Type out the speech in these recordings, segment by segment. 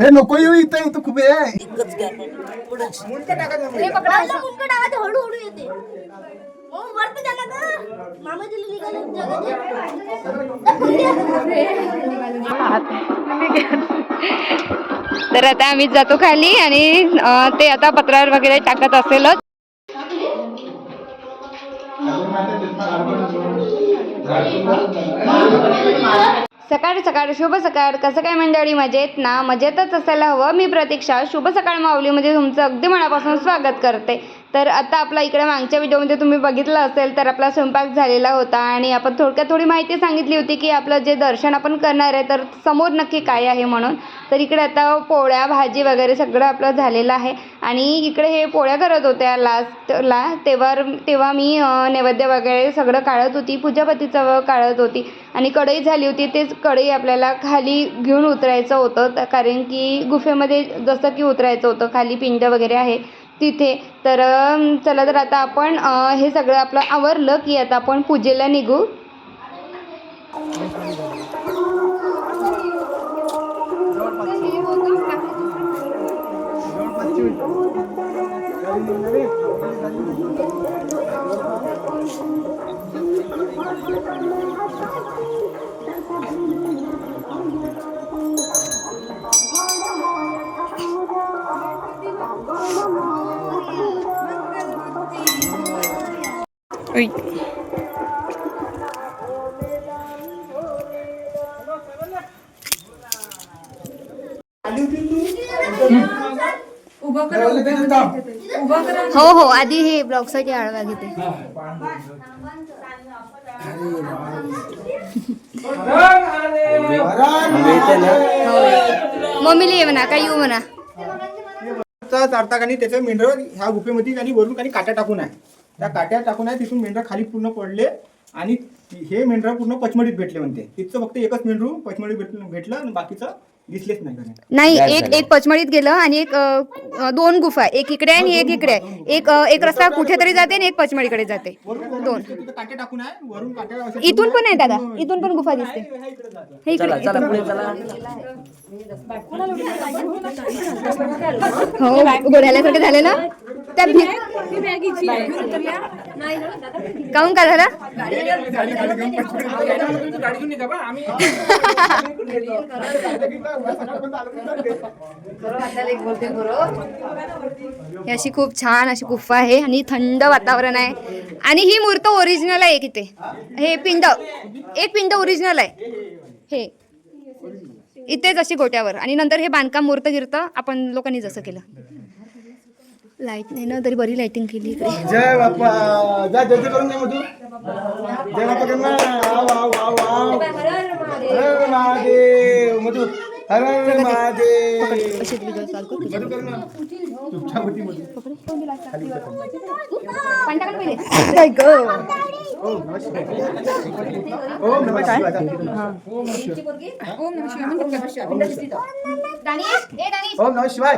हे नको येऊ इथं इथं खूप हळूहळू येते. निघाली तर आता आम्ही जातो खाली आणि ते आता पत्रावर वगैरे टाकत असेलच. सकाळ सकाळ शुभ सकाळ. कसं काय मंडळी? मजेत ना? मजेतच असायला हवं. मी प्रतीक्षा शुभ सकाळ माऊलीमध्ये तुमचं अगदी मनापासून स्वागत करते. तर आता आपला इकडे मागच्या व्हिडिओमध्ये तुम्ही बघितलं असेल तर आपला स्वयंपाक झालेला होता आणि आपण थोडक्यात थोडी माहिती सांगितली होती की आपलं जे दर्शन आपण करणार आहे तर समोर नक्की काय आहे म्हणून. तर इकडे आता पोळ्या भाजी वगैरे सगळं आपलं झालेलं आहे आणि इकडे हे पोळ्या करत होत्या लास्टला तेव्हा तेव्हा मी नैवेद्य वगैरे सगळं काढत होती पूजापतीचं काढत होती आणि कढई झाली होती. तेच कढई आपल्याला खाली घेऊन उतरायचं होतं कारण की गुफेमध्ये जसं की उतरायचं होतं खाली पिंड वगैरे आहे. तिथे. तर चला तर आता आपण हे सगळं आपलं आवरलं की आता आपण पूजेला निघू. हो हो आधी हे ब्लॉगसाठी आळवा घेते मम्मीला ये म्हणा काय येऊ म्हणा चारता आणि त्याचं मेंढर ह्या गुफेमध्ये आणि वरून काही काट्या टाकून आहे त्या काट्या टाकून आहे तिथून मेंढर खाली पूर्ण पडले आणि हे मेंढर पूर्ण पचमडीत भेटले म्हणते. तिथचं फक्त एकच मेंढरू पचमडीत भेटलं भेटलं आणि बाकीचं दिसलेच नाही एक एक पचमडीत गेलं आणि एक अ, अ, दोन गुफा एक इकडे आहे आणि एक इकडे. आहे एक अ, एक रस्ता कुठेतरी जाते आणि एक पचमडीकडे जाते. दोन. तिथं काट्या टाकून आहे वरून काट्या इथून पण आहे दादा. इथून पण गुफा दिसते. इकडे. हे इकडे. हो गोढ्याल्यासारखे झाले ना? त्या भी- काहून का झाला? ही अशी खूप छान अशी गुफा आहे आणि थंड वातावरण आहे. आणि ही मूर्त ओरिजिनल आहे एक इथे. हे पिंड एक पिंड ओरिजिनल आहे. हे. इथेच अशी गोट्यावर. आणि नंतर हे बांधकाम मूर्त गिरतं आपण लोकांनी जसं केलं. लाइट नाही ना तरी बरी लाईटिंग केली इकडे. जय बाप्पा. करून दे मधू बाप्पा आव आव आव आव हर महादेव. मधू. हर महादेव. मधू दानिश ओम नमः शिवाय इकडे ओम नमः शिवाय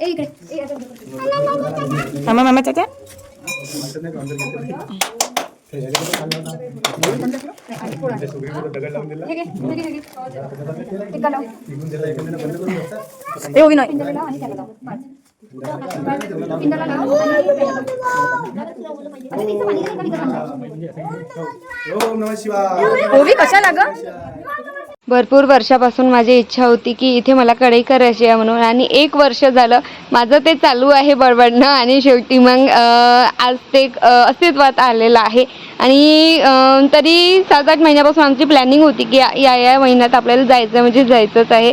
ए इकडे ए, आता. हे हे हे ओवी नाही. ओवी कशाला ग भरपूर वर्षापासून माझी इच्छा होती की इथे मला कढई करायची आहे म्हणून. आणि एक वर्ष झालं माझं ते चालू आहे बडबडणं आणि शेवटी मग आज ते अस्तित्वात आलेलं आहे. आणि तरी सात आठ महिन्यापासून आमची प्लॅनिंग होती की या या- या महिन्यात आपल्याला जायचं म्हणजे जायचंच आहे.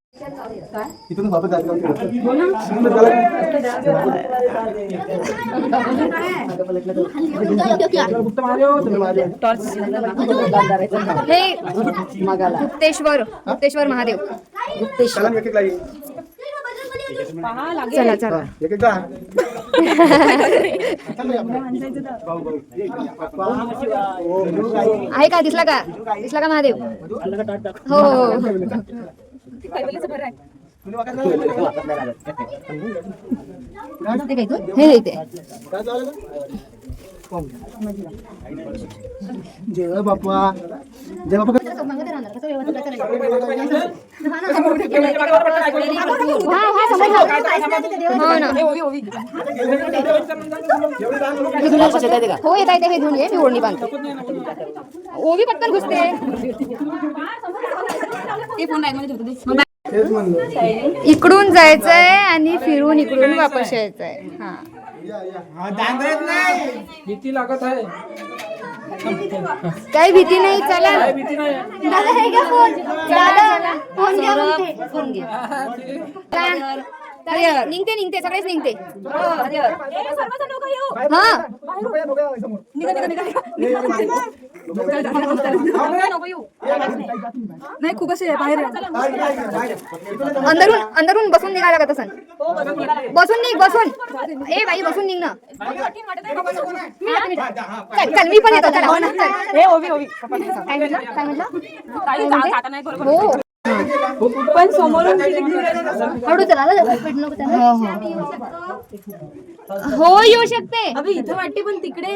इथून वापस जायचं हे गुप्तेश्वर गुप्तेश्वर महादेव. लाईन. चला चला. आहे का? दिसला का? दिसला का महादेव? हो हो. हो, हे इथे जय बाप्पा जय बाप्पा हो ना हो हे घेऊन ये मी ओढणी बांधते. ओवी पटकन घुसते. इकडून जायचंय आणि फिरून इकडून वापस यायचंय हा या या हा, दांगरत नाही भीती लागत आहे काही भीती नाही चला काय भीती नाही दादा हे घ्या फोन दादा फोन घ्या म्हणते. फोन घे चला. निघते निघते सगळेच निघते हा नाही खूप असे बाहेर आहे. अंदरून अंदरून बसून निघायला लागत असन बसून निघ बसून. ए बाई बसून निघ ना. चल चल मी पण येतो चला. हे काय म्हटलं. हो. पण समोरून? हळू चला हो हो. हो येऊ शकते. अबे इथं वाटते पण तिकडे.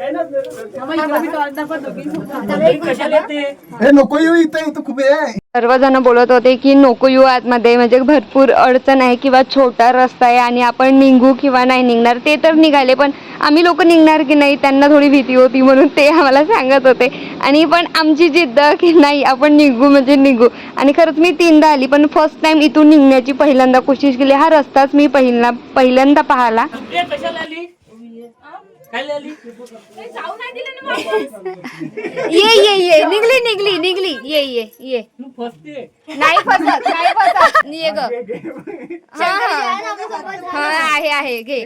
हे नको येऊ इथं इथं खूप आहे. सर्वजण बोलत होते की नको येऊ आतमध्ये म्हणजे भरपूर अडचण आहे किंवा छोटा रस्ता आहे आणि आपण निघू किंवा नाही निघणार ते तर निघाले पण आम्ही लोक निघणार की नाही त्यांना थोडी भीती होती म्हणून ते आम्हाला सांगत होते. आणि पण आमची जिद्द की नाही आपण निघू म्हणजे निघू. आणि खरंच मी तीनदा आली पण फर्स्ट टाइम इथून निघण्याची पहिल्यांदा कोशिश केली. हा रस्ताच मी पहिला पहिल्यांदा पाहिला. ये ये ये. निघली निघली निघली. ये ये ये. नाही फसत नाही फसत. ये ग. हा हा. हा आहे आहे. घे.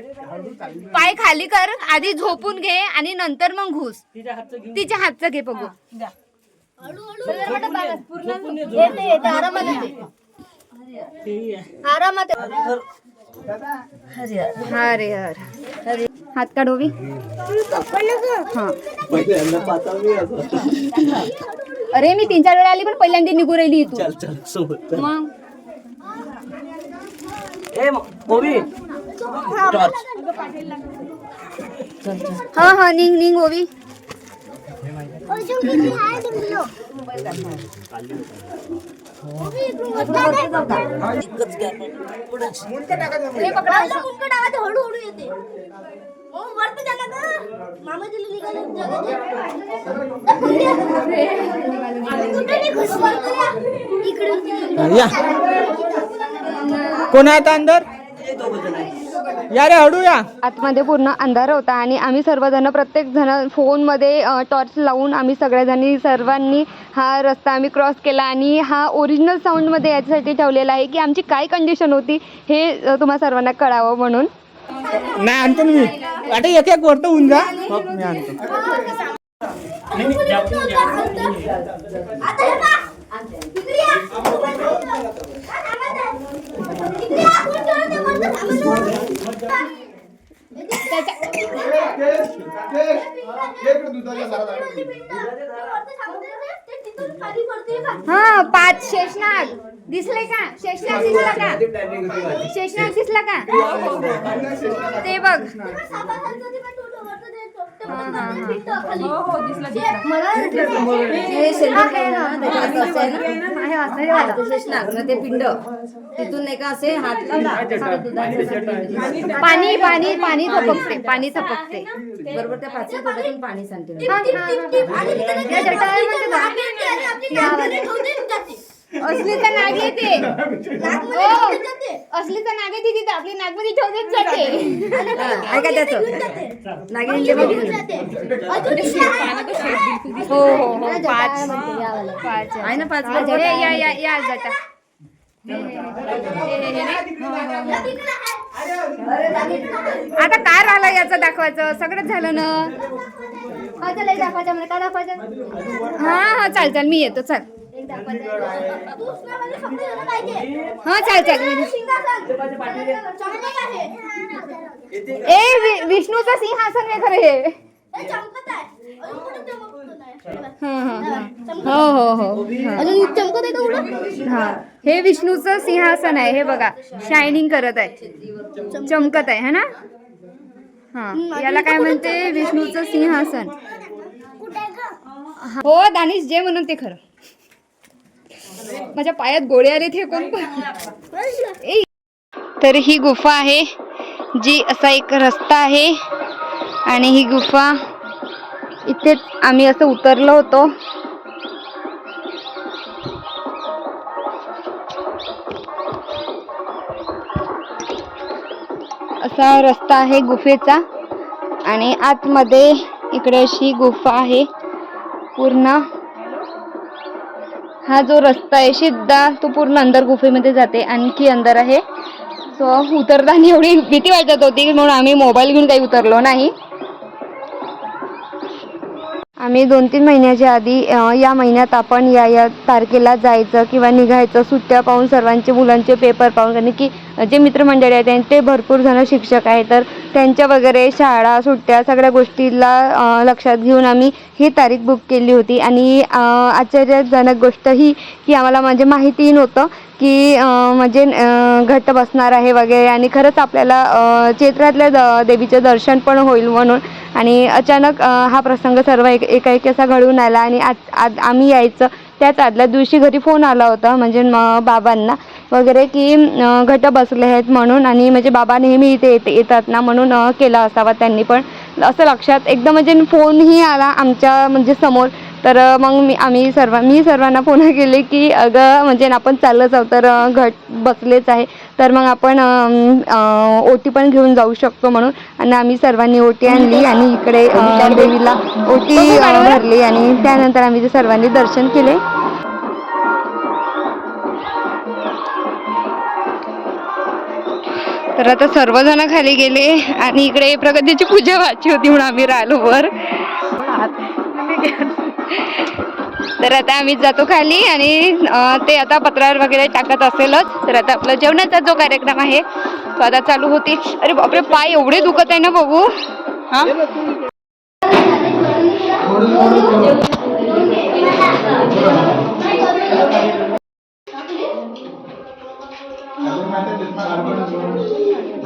पाय खाली कर. आधी झोपून घे आणि नंतर मग घुस. तिच्या हातचं घे. बघू. आरामात येते. आरामात हा रे हर. हात काढोवी हा. अरे मी तीन चार वेळा आली पण पहिल्यांदा निघू राहिली इथून. मग? हा. हा निघ निघ ओवी? ओवी. हे हळूहळू येते. या. या. कोण आहे आता अंदर? या रे हडू या. आतमध्ये पूर्ण अंधार होता आणि आम्ही सर्वजण प्रत्येक जण फोनमध्ये टॉर्च लावून आम्ही सगळ्याजणी सर्वांनी हा रस्ता आम्ही क्रॉस केला आणि हा ओरिजिनल साऊंडमध्ये याच्यासाठी ठेवलेला आहे की आमची काय कंडिशन होती हे तुम्हा सर्वांना कळावं म्हणून. नाही आणतो ना मी आता एक एक वरत होऊन जा मग मी आणतो हे. हा पाच शेषनाग. दिसले का? शेषनाग दिसला का? शेषनाग दिसला का? ते बघ. ते पिंड. तिथून नाही का असे हात पाणी पाणी पाणी थपकते पाणी थपकते बरोबर त्या पाचव्या तोट्यातून पाणी सांगते बघ. असलीचा नाग येते. हो. असलीचा नाग येते तिथे. आपली ठेवून जाते. ऐका त्याचं. नागिन. हो हो हो. पाच. पाच. आहे ना पाच? हे, या या या जाता. या तिकडे आहे. आता काय राहिलं याचं दाखवायचं? सगळंच झालं ना? हा, दाखवायचं मला. काय दाखवायचं? हा हा चाल चाल. मी येतो चाल. हा चाल चाल. ए विष्णूचं सिंहासन आहे खरं हे. हे. हा हा हा. विष्णूचं सिंहासन आहे. हे बघा शायनिंग करत आहे. चमकत आहे है ना? हा. याला काय म्हणते? विष्णूचं सिंहासन? हो दानिश जे म्हणून ते खरं. माझ्या पायात गोळे आले ते कोण तर ही गुफा आहे जी असा एक रस्ता आहे. आणि ही गुफा इथेच आम्ही असं उतरलो होतो. असा रस्ता आहे गुफेचा. आणि आतमध्ये इकडे अशी गुफा आहे पूर्ण. हा जो रस्ता आहे सिद्धा तो पूर्ण अंदर गुफेमध्ये जाते आणखी अंदर आहे. सो उतरताना एवढी भीती वाटत होती म्हणून आम्ही मोबाईल घेऊन काही उतरलो नाही. आम्ही दोन तीन महिन्याच्या आधी या महिन्यात आपण या या तारखेला जायचं किंवा निघायचं सुट्ट्या पाहून सर्वांचे मुलांचे पेपर पाहून. कारण की जे मित्रमंडळी आहेत त्यांचे भरपूर जण शिक्षक आहेत. तर त्यांच्या वगैरे शाळा सुट्ट्या सगळ्या गोष्टीला लक्षात घेऊन आम्ही ही तारीख बुक केली होती. आणि आश्चर्यजनक गोष्ट ही की आम्हाला म्हणजे माहिती नव्हतं. की म्हणजे घट्ट बसणार आहे वगैरे आणि खरंच आपल्याला चैत्रातल्या द देवीचं दर्शन पण होईल म्हणून. आणि अचानक हा प्रसंग सर्व एक एकाएकी असा घडून आला आणि आज आज आम्ही यायचं. त्याच आदल्या दिवशी घरी फोन आला होता म्हणजे म- बाबांना वगैरे की घट बसले आहेत म्हणून आणि म्हणजे बाबा नेहमी इथे येत येतात ना म्हणून केला असावा त्यांनी पण. असं लक्षात एकदम म्हणजे फोनही आला आमच्या म्हणजे समोर. तर मग मी आम्ही सर्व मी सर्वांना फोन केले की अगं म्हणजे आपण चाललंच आहोत तर घट बसलेच आहे. तर मग आपण ओटी पण घेऊन जाऊ शकतो म्हणून. आणि आम्ही सर्वांनी ओटी आणली आणि इकडे देवीला ओटी भरली आणि त्यानंतर आम्ही ते सर्वांनी दर्शन केले. तर आता सर्वजण खाली गेले आणि इकडे प्रगतीची पूजा व्हायची होती म्हणून आम्ही राहिलो वर. तर आता आम्ही जातो खाली आणि ते आता पत्रावर वगैरे टाकत असेलच. तर आता आपला जेवणाचा जो कार्यक्रम आहे तो आता चालू होती. अरे बापरे पाय एवढे दुखत आहे ना बघू. हा?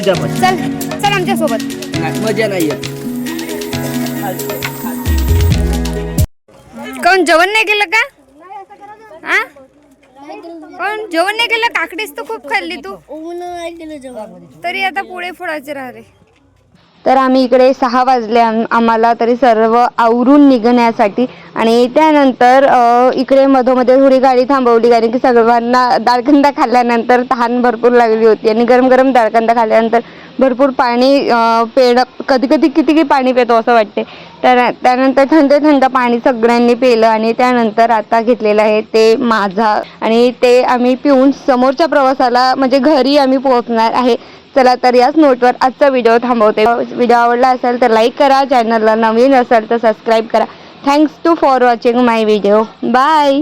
तुझ्या पण चल चल आमच्यासोबत. मजा नाही येत. कोण जेवण नाही केलं का? हा कोण जेवण नाही केलं? काकडीच तर खूप खाल्ली तू. तरी आता पुढे फोडायचे राहिले. तर आम्ही इकडे सहा वाजले आम्हाला तरी सर्व आवरून निघण्यासाठी. आणि त्यानंतर इकडे मधोमध्ये थोडी गाडी थांबवली कारण की सर्वांना दाळकंदा खाल्ल्यानंतर तहान भरपूर लागली होती. आणि गरम गरम दाळकंदा खाल्ल्यानंतर भरपूर पाणी अ, पेणं कधी कधी किती की पाणी पितो असं वाटते. तर त्यानंतर थंड थंड पाणी सगळ्यांनी पिलं आणि त्यानंतर आता घेतलेलं आहे ते माझा. आणि ते आम्ही पिऊन समोरच्या प्रवासाला म्हणजे घरी आम्ही पोहोचणार आहे. चला तर याच नोटवर आजचा व्हिडिओ थांबवते. व्हिडिओ आवडला असेल तर लाईक करा. चॅनलला नवीन असेल तर सबस्क्राईब करा. Thanks to for watching my video bye